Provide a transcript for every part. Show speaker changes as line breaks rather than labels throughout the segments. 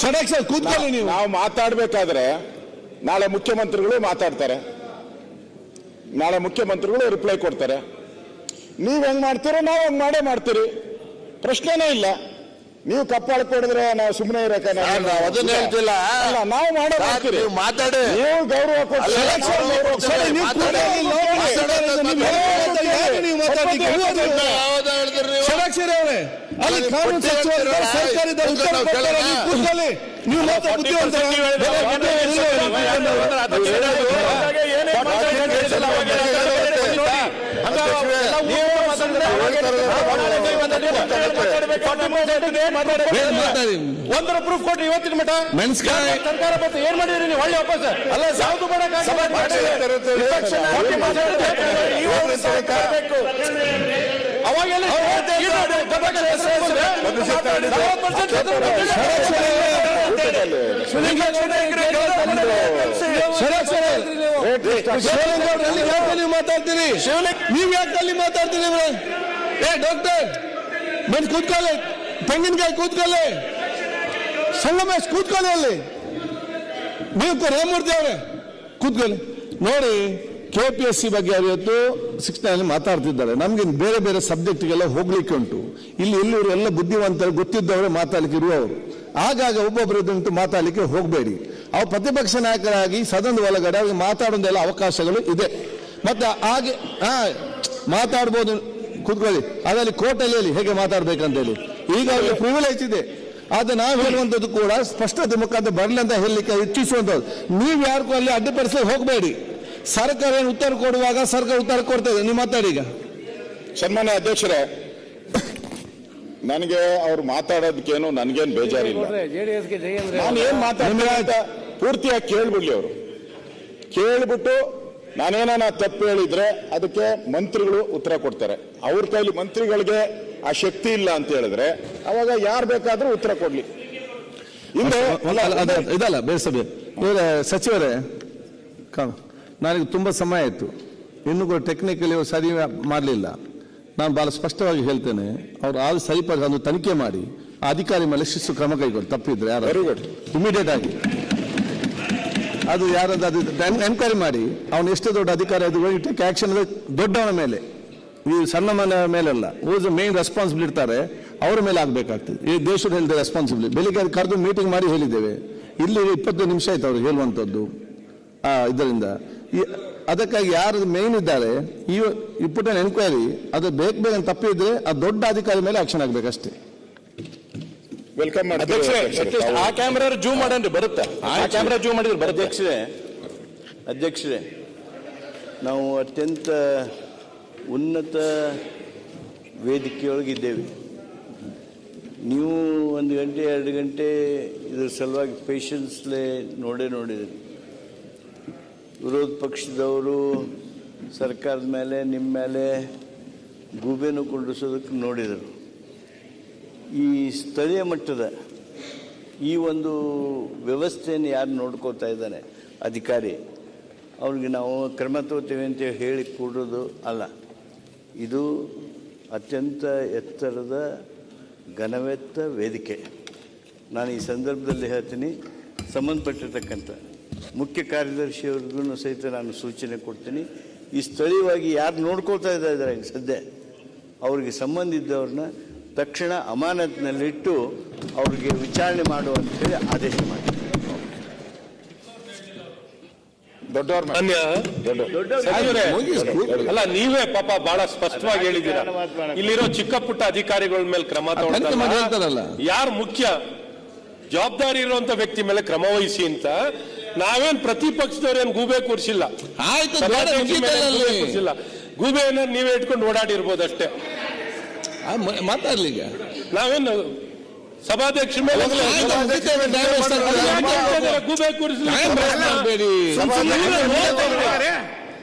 Sir ಕೂತ್ಕೊಳ್ಳಿ ನೀವು.
ನಾವು ಮಾತಾಡಬೇಕಾದ್ರೆ ನಾಳೆ ಮುಖ್ಯಮಂತ್ರಿಗಳು ಮಾತಾಡ್ತಾರೆ. ನಾಳೆ ಮುಖ್ಯಮಂತ್ರಿಗಳು ರಿಪ್ಲೈ ಕೊಡ್ತಾರೆ. ನೀವ್ ಹೆಂಗ್ ಮಾಡ್ತೀರೋ ನಾವು ಹಂಗ್ ಮಾಡೇ ಮಾಡ್ತೀರಿ. ಪ್ರಶ್ನೆನೇ ಇಲ್ಲ. ನೀವು ಕಪ್ಪಾಳ ಕೊಡಿದ್ರೆ ನಾವು ಸುಮ್ಮನೆ ಇರಕ
ನಾವು ಅದನ್ನ ಹೇಳ್ತಿಲ್ಲ.
ನಾವು ಮಾಡೇ
ಸರ್,
ಮಾಡ್ತೀರಿ.
ನೀವು ಮಾತಾಡಿ.
ನೀವು ಗೌರವ
ಕೊಡ್ತೀರಿ.
ನೀವು?
ಷಡಕ್ಷರಿ ಅವರೇ. ಅಲ್ಲಿ ಕಾನೂನು
ಕೊಟ್ಟೆ
ಮಾತ್ರ ಬುದ್ಧಿವಂತರ.
ಒಂದರ ಪ್ರೂಫ್ ಕೊಟ್ರಿ ಇವತ್ತಿನ ಮಠ. ಸರ್ಕಾರ ಬಂತು ಏನ್ ಮಾಡಿದ್ರಿ ನೀವು? ಒಳ್ಳೆ ವಾಪಸ್. ಅಲ್ಲ ಯಾವ್ದು ಅವಾಗೆಲ್ಲ
ಸರ್ಕಾರ. ಯಾಕೆ ನೀವು ಮಾತಾಡ್ತೀರಿ ನೀವು ಯಾಕೆ ಮಾತಾಡ್ತೀರಿ? ಏ ಡಾಕ್ಟರ್ ಬಂದು ಕೂತ್ಕೊಳ್ಳಿ. ತೆಂಗಿನಕಾಯಿ ಕೂತ್ಕೊಳ್ಳಿ. ಸಂಗಮೇಶ್ ಕೂತ್ಕೊಳ್ಳಿ ಅಲ್ಲಿ. ನೀವು ರಾಮಮೂರ್ತಿ ಅವರೇ ಕೂತ್ಕೊಳ್ಳಿ. ನೋಡಿ ಕೆ ಪಿ ಎಸ್ ಸಿ ಬಗ್ಗೆ ಅವತ್ತು ಸಿಕ್ಸ್ ಮಾತಾಡ್ತಿದ್ದಾರೆ. ನಮಗೆ ಬೇರೆ ಬೇರೆ ಸಬ್ಜೆಕ್ಟ್ಗೆಲ್ಲ ಹೋಗ್ಲಿಕ್ಕೆ ಉಂಟು. ಇಲ್ಲಿ ಎಲ್ಲಿವರು ಎಲ್ಲ ಬುದ್ಧಿವಂತರು, ಗೊತ್ತಿದ್ದವರೇ ಮಾತಾಡ್ಲಿಕ್ಕೆ ಇರುವವರು ಆಗಾಗ ಒಬ್ಬೊಬ್ಬರದ್ದುಂಟು ಮಾತಾಡಲಿಕ್ಕೆ ಹೋಗಬೇಡಿ. ಅವ್ರು ಪ್ರತಿಪಕ್ಷ ನಾಯಕರಾಗಿ ಸದನದ ಒಳಗಡೆ ಅವ್ರಿಗೆ ಮಾತಾಡೋದೆಲ್ಲ ಅವಕಾಶಗಳು ಇದೆ. ಮತ್ತೆ ಹಾಗೆ, ಹಾ, ಮಾತಾಡ್ಬೋದು ಕೂತ್ಕೊಳ್ಳಿ. ಅದರಲ್ಲಿ ಹೇಳಿ, ಹೇಗೆ ಮಾತಾಡ್ಬೇಕಂತ ಹೇಳಿ. ಈಗ ಅವ್ರಿಗೆ ಪ್ರಿವಿಲೇಜ್ ಇದೆ. ಆದ್ರೆ ನಾವು ಹೇಳುವಂಥದ್ದು ಕೂಡ ಸ್ಪಷ್ಟತೆ ಮುಖಾಂತರ ಬರಲಿ ಅಂತ ಹೇಳಲಿಕ್ಕೆ ಇಚ್ಛಿಸುವಂಥದ್ದು. ನೀವು ಯಾರಿಗೂ ಅಲ್ಲಿ ಅಡ್ಡಿಪಡಿಸಲಿಕ್ಕೆ ಹೋಗಬೇಡಿ. ಸರ್ಕಾರ ಏನು ಉತ್ತರ ಕೊಡುವಾಗ ಸರ್ಕಾರ ಉತ್ತರ ಕೊಡ್ತದೆ ನೀವು ಮಾತಾಡಿ ಈಗ.
ಸನ್ಮಾನ್ಯ ಅಧ್ಯಕ್ಷರೇ ನನಗೆ ಅವ್ರು ಮಾತಾಡೋದಕ್ಕೇನು ನನಗೇನು ಬೇಜಾರಿಲ್ಲ.
ಜೆಡಿಎಸ್ಗೆ ಜೈ ಅಂದ್ರೆ
ನಾನು ಏನ್ ಮಾತಾಡ್ತೀನಿ ಅಂತ ಪೂರ್ತಿಯಾಗಿ ಕೇಳ್ಬಿಡ್ಲಿ ಅವರು. ಕೇಳ್ಬಿಟ್ಟು ನಾನೇನ ತಪ್ಪು ಹೇಳಿದ್ರೆ ಅದಕ್ಕೆ ಮಂತ್ರಿಗಳು ಉತ್ತರ ಕೊಡ್ತಾರೆ. ಅವ್ರ ಕೈಲಿ ಮಂತ್ರಿಗಳಿಗೆ ಆ ಶಕ್ತಿ ಇಲ್ಲ ಅಂತ ಹೇಳಿದ್ರೆ ಅವಾಗ ಯಾರು ಬೇಕಾದ್ರೂ ಉತ್ತರ ಕೊಡ್ಲಿ. ಹಿಂದೆ
ಅಲ್ಲ, ಅಲ್ಲ, ಅದ- ಇದಲ್ಲ ಇವರೇ ಸಚಿವರೇ ಕಾಣು ನನಗೆ ತುಂಬ ಸಮಯ ಆಯಿತು. ಇನ್ನೂ ಕೂಡ ಟೆಕ್ನಿಕಲಿ ಸರಿ ಮಾಡಲಿಲ್ಲ. ನಾನು ಬಹಳ ಸ್ಪಷ್ಟವಾಗಿ ಹೇಳ್ತೇನೆ ಅವರು ಆದ ಸರಿಪಡಿಸ ಒಂದು ತನಿಖೆ ಮಾಡಿ ಆ ಅಧಿಕಾರಿ ಮೇಲೆ ಶಿಸ್ತು ಕ್ರಮ ಕೈಗೊಳ್ಳಿ. ತಪ್ಪಿದ್ರೆ ಯಾರು? ಇಮಿಡಿಯೇಟ್ ಆಗಿ. ಅದು ಯಾರಾದ್ರು ಅದು ಎನ್ಕ್ವೈರಿ ಮಾಡಿ ಅವನು ಎಷ್ಟು ದೊಡ್ಡ ಅಧಿಕಾರಿ ಅದು ಟೇಕ್ ಆಕ್ಷನ್ ದೊಡ್ಡವನ ಮೇಲೆ. ಈ ಸಣ್ಣ ಮನೆ ಮೇಲೆಲ್ಲ ಊಸ್ ಮೇನ್ ರೆಸ್ಪಾನ್ಸಿಬಲ್ ಇರ್ತಾರೆ ಅವರ ಮೇಲೆ ಆಗಬೇಕಾಗ್ತದೆ. ಈ ದೇಶದ ಹೇಳಿದ ರೆಸ್ಪಾನ್ಸಿಬಿಲಿಟಿ ಬೆಳಿಗ್ಗೆ ಅದು ಕರೆದು ಮೀಟಿಂಗ್ ಮಾಡಿ ಹೇಳಿದ್ದೇವೆ. ಇಲ್ಲಿ ಇಪ್ಪತ್ತು ನಿಮಿಷ ಆಯ್ತು ಅವ್ರು ಹೇಳುವಂಥದ್ದು. ಆ ಇದರಿಂದ. ಅದಕ್ಕಾಗಿ ಯಾರು ಮೇನ್ ಇದ್ದಾರೆ ಈ ಪುಟ್ಟ ಎನ್ಕ್ವೈರಿ ಅದು ಬೇಕು ಬೇಗ ತಪ್ಪಿದ್ರೆ ಆ ದೊಡ್ಡ ಅಧಿಕಾರಿ ಮೇಲೆ ಆಕ್ಷನ್ ಆಗ್ಬೇಕಷ್ಟೇ.
ವೆಲ್ಕಮ್
ಆ ಕ್ಯಾಮ್ರಾ ಜೂಮ್ ಮಾಡನ್ರಿ ಬರುತ್ತೆ. ಆ ಕ್ಯಾಮ್ರಾ ಜೂಮ್ ಮಾಡಿದ್ರೆ ಬರುತ್ತೆ.
ಅಧ್ಯಕ್ಷರೇ ಅಧ್ಯಕ್ಷರೇ ನಾವು ಅತ್ಯಂತ ಉನ್ನತ ವೇದಿಕೆಯೊಳಗಿದ್ದೇವೆ. ನೀವು ಒಂದು ಗಂಟೆ ಎರಡು ಗಂಟೆ ಇದ್ರ ಸಲುವಾಗಿ ಪೇಷನ್ಸ್ಲೇ ನೋಡೇ ನೋಡಿದ್ರಿ. ವಿರೋಧ ಪಕ್ಷದವರು ಸರ್ಕಾರದ ಮೇಲೆ, ನಿಮ್ಮ ಮೇಲೆ ಗೂಬೆನೂ ಕೊಂಡಿಸೋದಕ್ಕೆ ನೋಡಿದರು. ಈ ಸ್ಥಳೀಯ ಮಟ್ಟದ ಈ ಒಂದು ವ್ಯವಸ್ಥೆಯನ್ನು ಯಾರು ನೋಡ್ಕೋತಾ ಇದ್ದಾನೆ? ಅಧಿಕಾರಿ. ಅವ್ರಿಗೆ ನಾವು ಕ್ರಮ ತಗೋತೀವಿ ಅಂತ ಹೇಳಿ ಕೂಡೋದು ಅಲ್ಲ. ಇದು ಅತ್ಯಂತ ಎತ್ತರದ ಘನವೆತ್ತ ವೇದಿಕೆ. ನಾನು ಈ ಸಂದರ್ಭದಲ್ಲಿ ಹೇಳ್ತೀನಿ, ಸಂಬಂಧಪಟ್ಟಿರ್ತಕ್ಕಂಥ ಮುಖ್ಯ ಕಾರ್ಯದರ್ಶಿಯವ್ರಿಗೂ ಸಹಿತ ನಾನು ಸೂಚನೆ ಕೊಡ್ತೀನಿ. ಈ ಸ್ಥಳೀಯವಾಗಿ ಯಾರು ನೋಡ್ಕೊಳ್ತಾ ಇದ್ದಾರೆ ಈಗ ಸದ್ಯ ಅವ್ರಿಗೆ ಸಂಬಂಧ ಇದ್ದವ್ರನ್ನ ತಕ್ಷಣ ಅಮಾನತ್ನಲ್ಲಿಟ್ಟು ಅವ್ರಿಗೆ ವಿಚಾರಣೆ ಮಾಡುವಂತೇಳಿ ಆದೇಶ ಮಾಡಿ
ದೊಡ್ಡವ್ರ ಮೇಲೆ.
ಮಾನ್ಯ
ದೊಡ್ಡ-
ಅಲ್ಲ ನೀವೇ ಪಾಪ ಬಹಳ ಸ್ಪಷ್ಟವಾಗಿ ಹೇಳಿದ್ದೀರಾ. ಇಲ್ಲಿರೋ ಚಿಕ್ಕ ಪುಟ್ಟ ಅಧಿಕಾರಿಗಳ ಮೇಲೆ ಕ್ರಮ ಯಾರು ಮುಖ್ಯ ಜವಾಬ್ದಾರಿ ಇರುವಂತ ವ್ಯಕ್ತಿ ಮೇಲೆ ಕ್ರಮ ವಹಿಸಿ ಅಂತ ನಾವೇನ್ ಪ್ರತಿಪಕ್ಷದವ್ರೇನ್ ಗೂಬೆ ಕೂರಿಸಿಲ್ಲ?
ಆಯ್ತು
ಕೂರಿಸಿಲ್ಲ. ಗೂಬೆಯನ್ನ ನೀವೇ ಇಟ್ಕೊಂಡು ಓಡಾಡಿರ್ಬೋದು ಅಷ್ಟೇ
ಮಾತಾಡ್ಲಿ ಈಗ.
ನಾವೇನು ಸಭಾಧ್ಯಕ್ಷ ಮೇಲೆ. ಗೂಬೆ.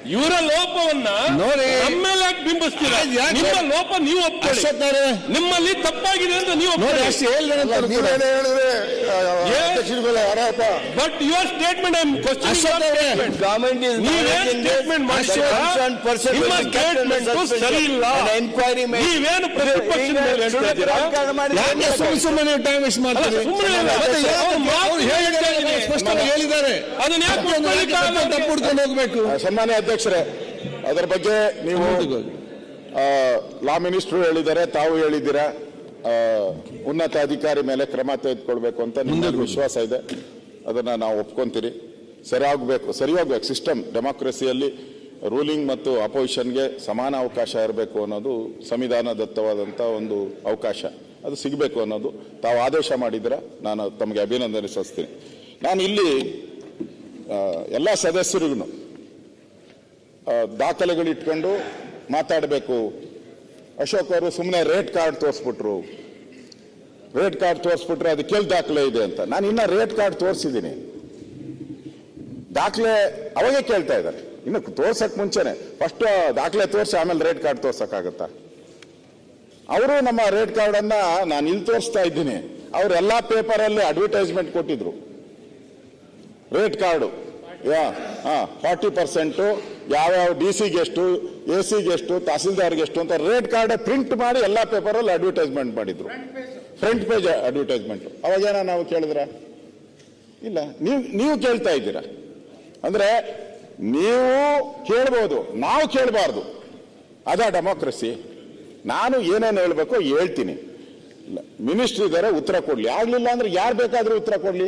ಇವರ ಲೋಪವನ್ನ
ನೋಡಿ.
ನಮ್ಮೇಲೆ ಬಿಂಬಿಸ್ತೀರಾ? ನಿಮ್ಮ ಲೋಪ ನೀವು
ಒಪ್ಪಿದ್ದಾರೆ
ನಿಮ್ಮಲ್ಲಿ ತಪ್ಪಾಗಿದೆ ಅಂತ ನೀವು but your statement I
question
government is
ನೀವೇನ್
person
ನಿಮ್ಮ
ಸ್ಟೇಟ್ಮೆಂಟ್
ಸರಿ ಇಲ್ಲ.
ಎನ್ಕ್ವೈರಿ
ನೀವೇನು ಪ್ರತಿಪಕ್ಷದ ಮೇಲೆ
ಸುಮ್ಮನೆ ಟೈಮ್ ವೇಸ್ಟ್ ಮಾಡ್ತಾರೆ?
ಸುಮ್ಮನೆ
ಹುಡ್ಕೊಂಡು ಹೋಗ್ಬೇಕು?
ಸನ್ಮಾನ್ಯ ಅಧ್ಯಕ್ಷರೇ ಅದರ ಬಗ್ಗೆ ನೀವು ಲಾ ಮಿನಿಸ್ಟ್ರು ಹೇಳಿದ್ದಾರೆ ತಾವು ಹೇಳಿದ್ದೀರಾ? ಆ, ಉನ್ನತ ಅಧಿಕಾರಿ ಮೇಲೆ ಕ್ರಮ ತೆಗೆದುಕೊಳ್ಬೇಕು ಅಂತ ನಿಮಗೆ ವಿಶ್ವಾಸ ಇದೆ. ಅದನ್ನ ನಾವು ಒಪ್ಕೊಂತೀರಿ. ಸರಿ ಆಗಬೇಕು ಸರಿ ಹೋಗ್ಬೇಕು ಸಿಸ್ಟಮ್ ಡೆಮಾಕ್ರಸಿಯಲ್ಲಿ ರೂಲಿಂಗ್ ಮತ್ತು ಅಪೋಸಿಷನ್ಗೆ ಸಮಾನ ಅವಕಾಶ ಇರಬೇಕು ಅನ್ನೋದು ಸಂವಿಧಾನದತ್ತವಾದಂಥ ಒಂದು ಅವಕಾಶ. ಅದು ಸಿಗಬೇಕು ಅನ್ನೋದು. ತಾವು ಆದೇಶ ಮಾಡಿದ್ರೆ ನಾನು ತಮಗೆ ಅಭಿನಂದನೆ ಸಲ್ಲಿಸ್ತೀನಿ. ನಾನು ಇಲ್ಲಿ ಎಲ್ಲ ಸದಸ್ಯರಿಗೂ ದಾಖಲೆಗಳು ಇಟ್ಕೊಂಡು ಮಾತಾಡಬೇಕು. ಅಶೋಕ್ ಅವರು ಸುಮ್ಮನೆ ರೇಟ್ ಕಾರ್ಡ್ ತೋರಿಸ್ಬಿಟ್ರು. ರೇಟ್ ಕಾರ್ಡ್ ತೋರಿಸ್ಬಿಟ್ರೆ ಅದು ಕೆಲ್ ದಾಖಲೆ ಇದೆ ಅಂತ. ನಾನು ಇನ್ನೂ ರೇಟ್ ಕಾರ್ಡ್ ತೋರಿಸಿದ್ದೀನಿ. ದಾಖಲೆ ಅವಾಗೇ ಕೇಳ್ತಾ ಇದ್ದಾರೆ. ಇನ್ನು ತೋರ್ಸಕ್ ಮುಂಚೆನೆ. ಫಸ್ಟ್ ದಾಖಲೆ ತೋರಿಸಿ ಆಮೇಲೆ ರೇಟ್ ಕಾರ್ಡ್ ತೋರ್ಸಕ್ಕಾಗತ್ತಾ? ಅವರು ನಮ್ಮ ರೇಟ್ ಕಾರ್ಡ್ ಅನ್ನ ನಾನು ಇಲ್ಲಿ ತೋರಿಸ್ತಾ ಇದ್ದೀನಿ. ಅವರೆಲ್ಲ ಎಲ್ಲಾ ಪೇಪರ್ ಅಲ್ಲಿ ಅಡ್ವರ್ಟೈಸ್ಮೆಂಟ್ ಕೊಟ್ಟಿದ್ರು. ರೇಟ್ ಕಾರ್ಡು ಯಾ ಹಾ ಫಾರ್ಟಿ ಪರ್ಸೆಂಟು ಯಾವ್ಯಾವ ಡಿ ಸಿಗೆ ಎಷ್ಟು ಎ ಸಿಗೆ ಎಷ್ಟು ತಹಸೀಲ್ದಾರ್ಗೆ ಎಷ್ಟು ಅಂತ ರೇಟ್ ಕಾರ್ಡ್ ಪ್ರಿಂಟ್ ಮಾಡಿ ಎಲ್ಲ ಪೇಪರಲ್ಲಿ ಅಡ್ವರ್ಟೈಸ್ಮೆಂಟ್ ಮಾಡಿದ್ರು. ಫ್ರಂಟ್ ಪೇಜ್ ಅಡ್ವರ್ಟೈಸ್ಮೆಂಟ್ ಅವಾಗೇನ ನಾವು ಕೇಳಿದ್ರ? ಇಲ್ಲ. ನೀವು ನೀವು ಕೇಳ್ತಾ ಇದ್ದೀರಾ? ಅಂದ್ರೆ ನೀವು ಕೇಳ್ಬೋದು ನಾವು ಕೇಳಬಾರ್ದು. ಅದ ಡೆಮೋಕ್ರಸಿ ನಾನು ಏನೇನು ಹೇಳಬೇಕು ಹೇಳ್ತೀನಿ. ಮಿನಿಸ್ಟ್ರಿ ಇದ್ದಾರೆ ಉತ್ತರ ಕೊಡ್ಲಿ. ಆಗ್ಲಿಲ್ಲ ಅಂದ್ರೆ ಯಾರು ಬೇಕಾದ್ರೂ ಉತ್ತರ ಕೊಡ್ಲಿ.